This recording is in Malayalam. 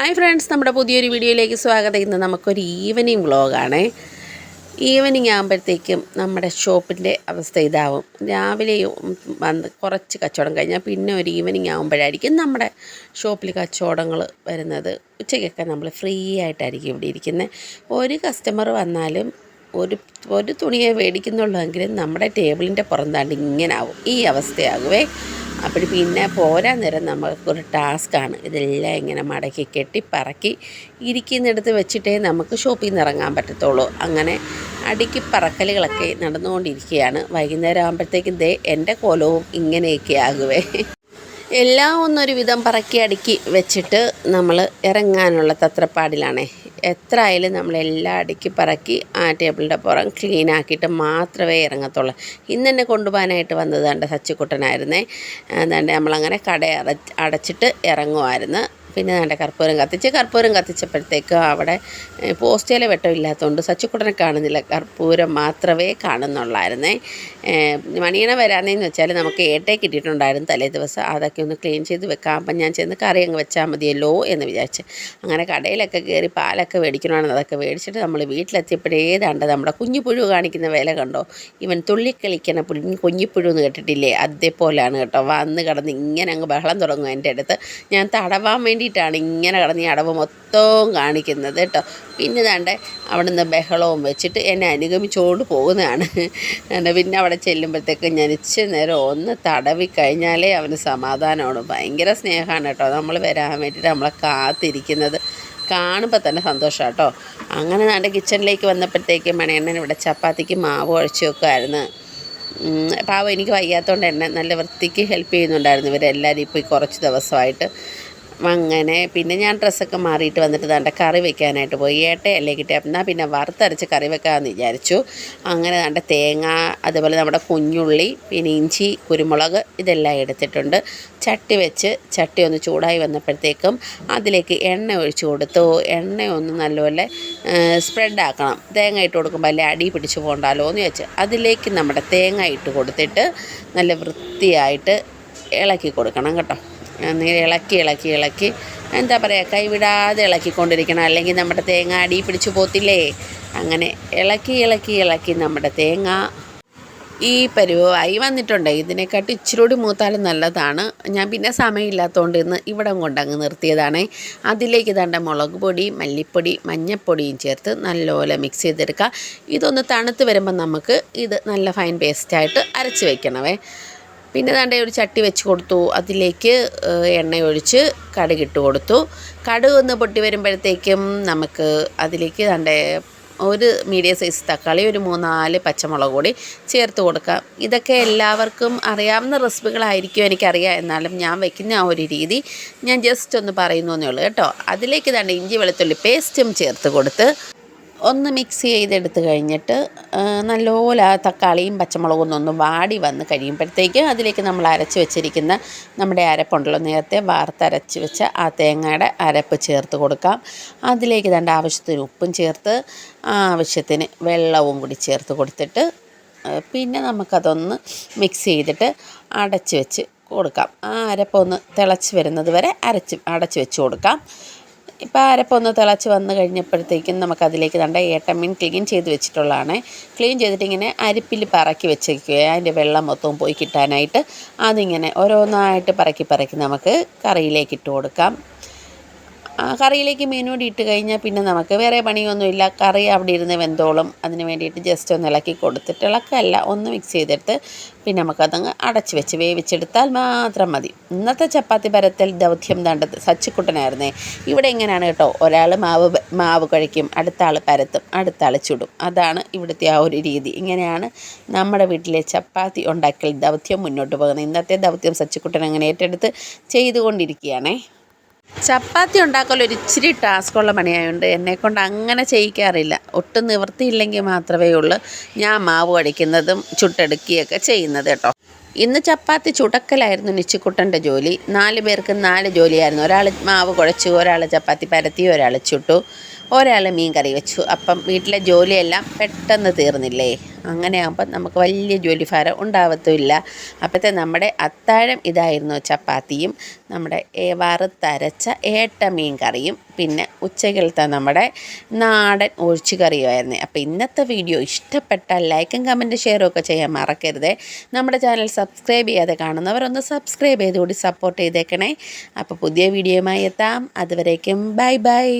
ഹായ് ഫ്രണ്ട്സ് നമ്മുടെ പുതിയൊരു വീഡിയോയിലേക്ക് സ്വാഗതം. ഇന്ന് നമുക്കൊരു ഈവനിങ് വ്ളോഗാണേ. ഈവനിങ് ആകുമ്പോഴത്തേക്കും നമ്മുടെ ഷോപ്പിന്റെ അവസ്ഥ ഇതാവും. രാവിലെ വന്ന് കുറച്ച് കച്ചവടം കഴിഞ്ഞാൽ പിന്നെ ഒരു ഈവനിങ് ആകുമ്പോഴായിരിക്കും നമ്മുടെ ഷോപ്പിൽ കച്ചവടങ്ങൾ വരുന്നത്. ഉച്ചയ്ക്കൊക്കെ നമ്മൾ ഫ്രീ ആയിട്ടായിരിക്കും ഇവിടെ ഇരിക്കുന്നത് ഒരു കസ്റ്റമർ വന്നാലും ഒരു ഒരു തുണിയെ മേടിക്കുന്നുള്ളൂ എങ്കിലും നമ്മുടെ ടേബിളിന്റെ പുറന്താണ്ട് ഇങ്ങനെ ആവും. ഈ അവസ്ഥയാകുവേ. അപ്പോൾ പിന്നെ പോരാൻ നേരം നമുക്കൊരു ടാസ്ക്കാണ്. ഇതെല്ലാം ഇങ്ങനെ മടക്കി കെട്ടി പറക്കി ഇരിക്കുന്നിടത്ത് വെച്ചിട്ടേ നമുക്ക് ഷോപ്പിൽ നിന്ന് ഇറങ്ങാൻ പറ്റത്തുള്ളൂ. അങ്ങനെ അടിക്ക് പറക്കലുകളൊക്കെ നടന്നുകൊണ്ടിരിക്കുകയാണ്. വൈകുന്നേരം ആകുമ്പോഴത്തേക്കും ദേ എന്റെ കോലവും ഇങ്ങനെയൊക്കെ ആകുവേ. എല്ലാം ഒന്നൊരു വിധം പറക്കി അടുക്കി വെച്ചിട്ട് നമ്മൾ ഇറങ്ങാനുള്ള തത്രപ്പാടിലാണേ. എത്ര ആയാലും നമ്മളെല്ലാം അടുക്കി പറക്കി ആ ടേബിളിന്റെ പുറം ക്ലീൻ ആക്കിയിട്ട് മാത്രമേ ഇറങ്ങത്തുള്ളൂ. ഇന്ന് തന്നെ കൊണ്ടുപോകാനായിട്ട് വന്നത് കണ്ട സച്ചിക്കുട്ടനായിരുന്നേ. എന്താണ്ട് നമ്മളങ്ങനെ കട അട അടച്ചിട്ട് ഇറങ്ങുമായിരുന്നു പിന്നെ വേണ്ട കർപ്പൂരം കത്തിച്ച് കർപ്പൂരം കത്തിച്ചപ്പോഴത്തേക്ക് അവിടെ പോസ്റ്റേലെ വെട്ടം ഇല്ലാത്തതുകൊണ്ട് കാണുന്നില്ല. കർപ്പൂരം മാത്രമേ കാണുന്നുള്ളായിരുന്നേ. മണിയണ വരാന്നേന്ന് വെച്ചാൽ നമുക്ക് ഏട്ടേ കിട്ടിയിട്ടുണ്ടായിരുന്നു തലേ ദിവസം. അതൊക്കെ ഒന്ന് ക്ലീൻ ചെയ്ത് വെക്കാം. അപ്പം ഞാൻ ചെന്ന് കറി അങ്ങ് വെച്ചാൽ മതിയല്ലോ എന്ന് വിചാരിച്ച് അങ്ങനെ കടയിലൊക്കെ കയറി പാലൊക്കെ മേടിക്കണമെന്ന് അതൊക്കെ മേടിച്ചിട്ട് നമ്മൾ വീട്ടിലെത്തിയപ്പോഴേതാണ്ട് നമ്മുടെ കുഞ്ഞിപ്പുഴു കാണിക്കുന്ന വില കണ്ടോ? ഇവൻ തുള്ളിക്കളിക്കണ പുഴു കുഞ്ഞിപ്പുഴു എന്ന് കേട്ടിട്ടില്ലേ? അതേപോലെയാണ് കേട്ടോ. വന്ന് കിടന്ന് ഇങ്ങനെ അങ്ങ് ബഹളം തുടങ്ങും എന്റെ അടുത്ത്. ഞാൻ തടവാൻ വേണ്ടിയിട്ടാണ് ഇങ്ങനെ കിടന്ന് ഈ അടവ് മൊത്തവും കാണിക്കുന്നത് കേട്ടോ. പിന്നെ ദാണ്ടെ അവിടുന്ന് ബഹളവും വെച്ചിട്ട് എന്നെ അനുഗമിച്ചുകൊണ്ട് പോകുന്നതാണ്. എന്താ പിന്നെ അവിടെ ചെല്ലുമ്പോഴത്തേക്ക് ഞാൻ ഇച്ചിരി നേരം ഒന്ന് തടവി കഴിഞ്ഞാലേ അവന് സമാധാനമാണ് ഭയങ്കര സ്നേഹമാണ് കേട്ടോ നമ്മൾ വരാൻ വേണ്ടിയിട്ട് നമ്മളെ കാത്തിരിക്കുന്നത്. കാണുമ്പോൾ തന്നെ സന്തോഷം കേട്ടോ. അങ്ങനെ നാണ്ട് കിച്ചണിലേക്ക് വന്നപ്പോഴത്തേക്ക് മണിയണ്ണൻ ഇവിടെ ചപ്പാത്തിക്ക് മാവ് കുഴച്ച് വെക്കുമായിരുന്നു പാവം എനിക്ക് വയ്യാത്തതുകൊണ്ട് എന്നെ നല്ല വൃത്തിക്ക് ഹെൽപ്പ് ചെയ്യുന്നുണ്ടായിരുന്നു ഇവരെല്ലാവരും ഇപ്പോൾ ഈ കുറച്ച് ദിവസമായിട്ട്. അങ്ങനെ പിന്നെ ഞാൻ ഡ്രസ്സൊക്കെ മാറിയിട്ട് വന്നിട്ട് ദാണ്ട കറി വെക്കാനായിട്ട് പോയി. ഏട്ടയല്ലേ കിട്ടിയ? എന്നാൽ പിന്നെ വറുത്തരച്ച് കറി വെക്കാമെന്ന് വിചാരിച്ചു. അങ്ങനെ ദാണ്ട തേങ്ങ അതുപോലെ നമ്മുടെ കുഞ്ഞുള്ളി പിന്നെ ഇഞ്ചി കുരുമുളക് ഇതെല്ലാം എടുത്തിട്ടുണ്ട്. ചട്ടി വെച്ച് ചട്ടി ഒന്ന് ചൂടായി വന്നപ്പോഴത്തേക്കും അതിലേക്ക് എണ്ണ ഒഴിച്ചു കൊടുത്തു. എണ്ണ ഒന്ന് നല്ലപോലെ സ്പ്രെഡ് ആക്കണം. തേങ്ങ ഇട്ട് കൊടുക്കുമ്പോൾ അല്ലെങ്കിൽ അടി പിടിച്ച് പോകണ്ടല്ലോ എന്ന് വെച്ച് അതിലേക്ക് നമ്മുടെ തേങ്ങ ഇട്ട് കൊടുത്തിട്ട് നല്ല വൃത്തിയായിട്ട് ഇളക്കി കൊടുക്കണം കേട്ടോ. അങ്ങനെ ഇളക്കി ഇളക്കി ഇളക്കി. എന്താ പറയുക കൈവിടാതെ ഇളക്കിക്കൊണ്ടിരിക്കണം. അല്ലെങ്കിൽ നമ്മുടെ തേങ്ങ അടി പിടിച്ച് പോത്തില്ലേ? അങ്ങനെ ഇളക്കി ഇളക്കി ഇളക്കി നമ്മുടെ തേങ്ങ ഈ പരുവമായി വന്നിട്ടുണ്ട്. ഇതിനെക്കാട്ടി ഇച്ചിരി കൂടി മൂത്താലും നല്ലതാണ്. ഞാൻ പിന്നെ സമയമില്ലാത്തതുകൊണ്ട് ഇന്ന് ഇവിടം കൊണ്ടങ്ങ് നിർത്തിയതാണ്. അതിലേക്ക് തണ്ട മുളക് പൊടി മല്ലിപ്പൊടി മഞ്ഞൾപ്പൊടിയും ചേർത്ത് നല്ലപോലെ മിക്സ് ചെയ്തെടുക്കുക ഇതൊന്ന് തണുത്ത് വരുമ്പോൾ നമുക്ക് ഇത് നല്ല ഫൈൻ പേസ്റ്റായിട്ട് അരച്ച് വെക്കണമേ. പിന്നെ ദാണ്ടെ ഒരു ചട്ടി വെച്ച് കൊടുത്തു. അതിലേക്ക് എണ്ണ ഒഴിച്ച് കടുകിട്ട് കൊടുത്തു. കടുക് ഒന്ന് പൊട്ടി വരുമ്പോഴത്തേക്കും നമുക്ക് അതിലേക്ക് ദാണ്ടെ ഒരു മീഡിയം സൈസ് തക്കാളി ഒരു മൂന്നാൽ പച്ചമുളക് കൂടി ചേർത്ത് കൊടുക്കാം. ഇതൊക്കെ എല്ലാവർക്കും അറിയാവുന്ന റെസിപ്പികളായിരിക്കും എനിക്കറിയാം. എന്നാലും ഞാൻ വെക്കുന്ന ആ ഒരു രീതി ഞാൻ ജസ്റ്റ് ഒന്ന് പറയുന്നു എന്നേ ഉള്ളൂ കേട്ടോ. അതിലേക്ക് തന്നെ ഇഞ്ചി വെളുത്തുള്ളി പേസ്റ്റും ചേർത്ത് കൊടുത്ത് ഒന്ന് മിക്സ് ചെയ്തെടുത്ത് കഴിഞ്ഞിട്ട് നല്ലപോലെ ആ തക്കാളിയും പച്ചമുളകും ഒന്നൊന്ന് വാടി വന്ന് കഴിയുമ്പോഴത്തേക്ക് അതിലേക്ക് നമ്മൾ അരച്ച് വെച്ചിരിക്കുന്ന നമ്മുടെ അരപ്പുണ്ടല്ലോ നേരത്തെ വാർത്തരച്ച് വെച്ച ആ തേങ്ങയുടെ അരപ്പ് ചേർത്ത് കൊടുക്കാം. അതിലേക്ക് തന്റെ ആവശ്യത്തിന് ഉപ്പും ചേർത്ത് ആവശ്യത്തിന് വെള്ളവും കൂടി ചേർത്ത് കൊടുത്തിട്ട് പിന്നെ നമുക്കതൊന്ന് മിക്സ് ചെയ്തിട്ട് അടച്ച് വെച്ച് കൊടുക്കാം. ആ അരപ്പൊന്ന് തിളച്ച് വരുന്നത് വരെ അരച്ച് അടച്ച് വെച്ച് കൊടുക്കാം. ഇപ്പോൾ അരപ്പൊന്ന് തിളച്ച് വന്ന് കഴിഞ്ഞപ്പോഴത്തേക്കും നമുക്കതിലേക്ക് നമ്മുടെ ഏട്ടമീൻ ക്ലീൻ ചെയ്ത് വെച്ചിട്ടുള്ളതാണ്. ക്ലീൻ ചെയ്തിട്ട് ഇങ്ങനെ അരിപ്പിൽ പറക്കി വെച്ചേക്കുക അതിന്റെ വെള്ളം മൊത്തവും പോയി കിട്ടാനായിട്ട് അതിങ്ങനെ ഓരോന്നായിട്ട് പറക്കി പറക്കി നമുക്ക് കറിയിലേക്ക് ഇട്ട് കൊടുക്കാം. ആ കറിയിലേക്ക് മീനൂടി ഇട്ട് കഴിഞ്ഞാൽ പിന്നെ നമുക്ക് വേറെ പണിയൊന്നുമില്ല. കറി അവിടെ ഇരുന്ന് വെന്തോളും. അതിന് വേണ്ടിയിട്ട് ജസ്റ്റ് ഒന്ന് ഇളക്കി കൊടുത്തിട്ട് ഇളക്കല്ല ഒന്ന് മിക്സ് ചെയ്തെടുത്ത് പിന്നെ നമുക്കതങ്ങ് അടച്ച് വെച്ച് വേവിച്ചെടുത്താൽ മാത്രം മതി. ഇന്നത്തെ ചപ്പാത്തി പരത്തൽ ദൗത്യം തണ്ടത് സച്ചിക്കുട്ടനായിരുന്നേ. ഇവിടെ എങ്ങനെയാണ് കേട്ടോ? ഒരാൾ മാവ് മാവ് കഴിക്കും അടുത്ത ആൾ പരത്തും അടുത്ത ആൾ ചുടും. അതാണ് ഇവിടുത്തെ ആ ഒരു രീതി. ഇങ്ങനെയാണ് നമ്മുടെ വീട്ടിലെ ചപ്പാത്തി ഉണ്ടാക്കൽ ദൗത്യം മുന്നോട്ട് പോകുന്നത്. ഇന്നത്തെ ദൗത്യം സച്ചിക്കുട്ടൻ അങ്ങനെ ഏറ്റെടുത്ത് ചെയ്തുകൊണ്ടിരിക്കുകയാണേ. ചപ്പാത്തി ഉണ്ടാക്കൽ ഒരു ഇച്ചിരി ടാസ്ക്കുള്ള പണിയായതുകൊണ്ട് എന്നെക്കൊണ്ട് അങ്ങനെ ചെയ്യിക്കാറില്ല. ഒട്ടും നിവൃത്തിയില്ലെങ്കിൽ മാത്രമേ ഉള്ളൂ. ഞാൻ മാവ് അടിക്കുന്നതും ചുട്ടെടുക്കുകയൊക്കെ ചെയ്യുന്നത് കേട്ടോ. ഇന്ന് ചപ്പാത്തി ചുടക്കലായിരുന്നു നിച്ചിക്കുട്ടന്റെ ജോലി. നാല് പേർക്ക് നാല് ജോലിയായിരുന്നു. ഒരാൾ മാവ് കുഴച്ചു ഒരാൾ ചപ്പാത്തി പരത്തി ഒരാൾ ചുട്ടു. ഒരാൾ മീൻ കറി വെച്ചു. അപ്പം വീട്ടിലെ ജോലിയെല്ലാം പെട്ടെന്ന് തീർന്നില്ലേ? അങ്ങനെ ആകുമ്പോൾ നമുക്ക് വലിയ ജോലി ഭാരം ഉണ്ടാവത്തുമില്ല. അപ്പോഴത്തെ നമ്മുടെ അത്താഴം ഇതായിരുന്നു ചപ്പാത്തിയും നമ്മുടെ വറുത്തരച്ച ഏട്ട മീൻ കറിയും പിന്നെ ഉച്ചക്കലത്തെ നമ്മുടെ നാടൻ ഒഴിച്ചു കറിയുമായിരുന്നു. അപ്പോൾ ഇന്നത്തെ വീഡിയോ ഇഷ്ടപ്പെട്ടാൽ ലൈക്കും കമന്റ് ഷെയറും ഒക്കെ ചെയ്യാൻ മറക്കരുതേ. നമ്മുടെ ചാനൽ സബ്സ്ക്രൈബ് ചെയ്യാതെ കാണുന്നവരൊന്ന് സബ്സ്ക്രൈബ് ചെയ്തുകൂടി സപ്പോർട്ട് ചെയ്തേക്കണേ. അപ്പോൾ പുതിയ വീഡിയോയുമായി എത്താം. അതുവരേക്കും ബൈ ബൈ.